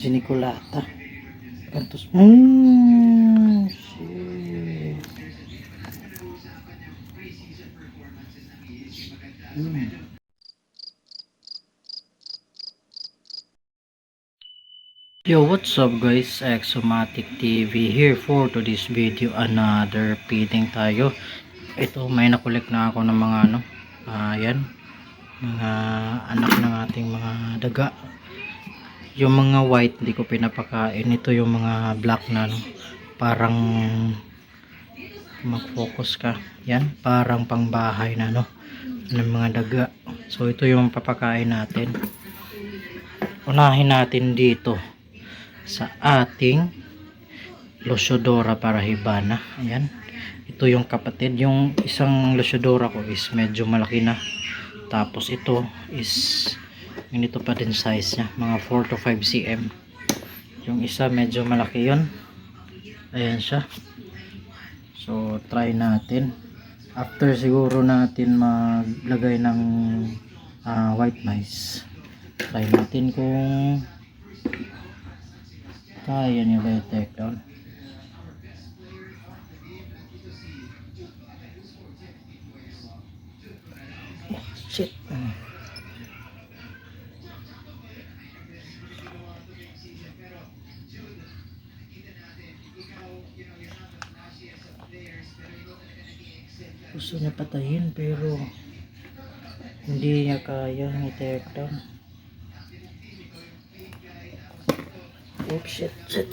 Giniculata. Kantos. Mm, shit. Mm. Yo, what's up guys? Exomatic TV here for today's video. Another feeding tayo. Ito, may nakulik na ako ng mga ano. ah, yan. Mga anak ng ating mga daga. Yung mga white, hindi ko pinapakain. Ito yung mga black na ano. Parang mag-focus ka. Yan, parang pangbahay na no. Ng mga daga. So, ito yung papakain natin. Unahin natin dito sa ating Losodora parahibana. Ayan. Ito yung kapatid. Yung isang Losodora ko is medyo malaki na. Tapos ito is ganito pa din size niya. Mga 4 to 5 cm. Yung isa medyo malaki yon Ayan siya. So, try natin. After siguro natin maglagay ng ah, white mice. Try natin kung kaya niya ba i-take down? Shit. Gusto niya patayin pero hindi niya kaya i-take down. Oh shit, shit.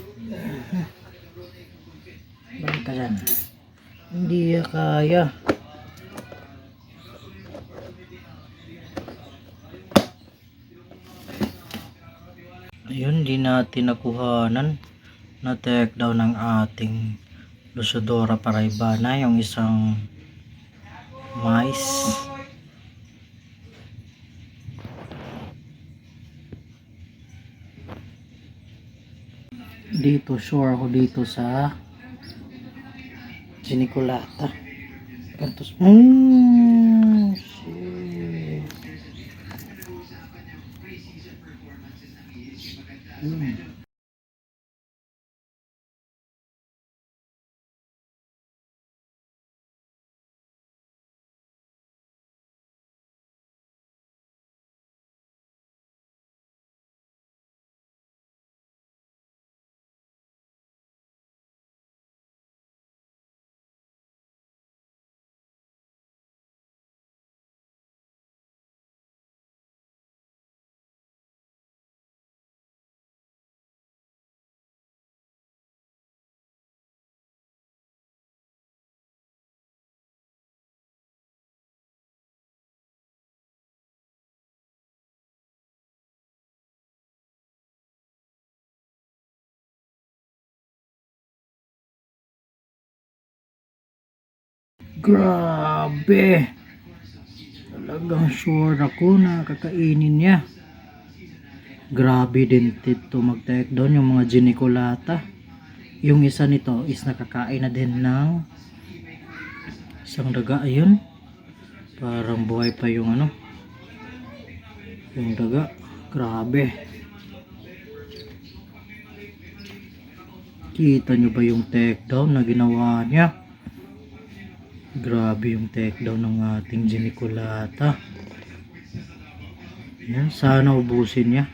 Balik ka dyan. Hindi niya kaya. Ayun, di natin nakuhanan na take down ng ating Lucidora paraibana yung isang mais. dito sure ako dito sa Giniculata Kantos mm, shit. Mm. Grabe. Talagang sure ako na kakainin niya. Grabe din dito mag-take down yung mga giniculata. Yung isa nito is nakakain na din ng isang daga. Ayun. Parang buhay pa yung ano. Yung daga. Grabe. Kita nyo ba yung take down na ginawa niya? Grabe yung takedown ng ating giniculata. Yan, sana ubusin niya.